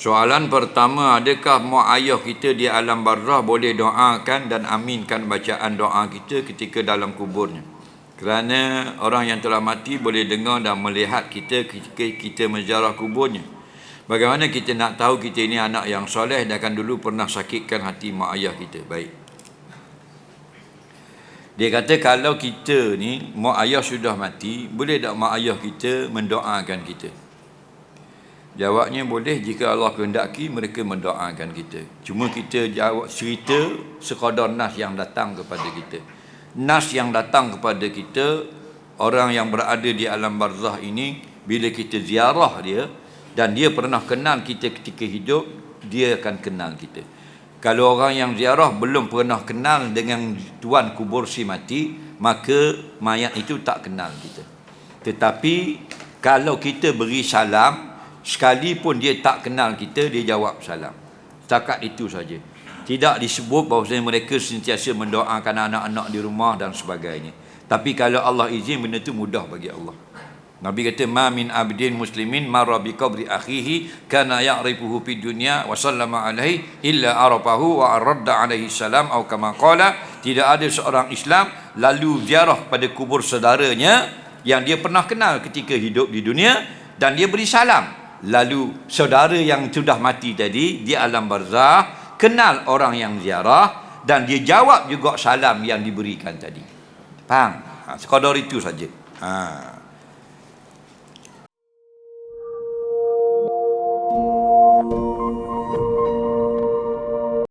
Soalan pertama, adakah mak ayah kita di alam barzah boleh doakan dan aminkan bacaan doa kita ketika dalam kuburnya? Kerana orang yang telah mati boleh dengar dan melihat kita ketika kita menjarah kuburnya. Bagaimana kita nak tahu kita ini anak yang soleh dan akan dulu pernah sakitkan hati mak ayah kita? Baik. Dia kata kalau kita ni mak ayah sudah mati, boleh tak mak ayah kita mendoakan kita? Jawabnya boleh jika Allah kehendaki mereka mendoakan kita. Cuma kita jawab cerita sekadar nas yang datang kepada kita. Nas yang datang kepada kita orang yang berada di alam barzah ini bila kita ziarah dia dan dia pernah kenal kita ketika hidup, dia akan kenal kita. Kalau orang yang ziarah belum pernah kenal dengan tuan kubur si mati, maka mayat itu tak kenal kita. Tetapi kalau kita beri salam, sekalipun dia tak kenal kita dia jawab salam. Setakat itu saja. Tidak disebut bahawa mereka sentiasa mendoakan anak-anak di rumah dan sebagainya. Tapi kalau Allah izin benda itu mudah bagi Allah. Nabi kata ma min abdin muslimin marra bi qabri akhihi kana ya'rifuhu fi dunya wa sallama alaihi illa arafahu wa arradda alaihi salam atau kama qala. Tidak ada seorang Islam lalu ziarah pada kubur saudaranya yang dia pernah kenal ketika hidup di dunia dan dia beri salam lalu saudara yang sudah mati tadi di alam barzah kenal orang yang ziarah dan dia jawab juga salam yang diberikan tadi. Faham? Ha, sekadar itu saja. Ha.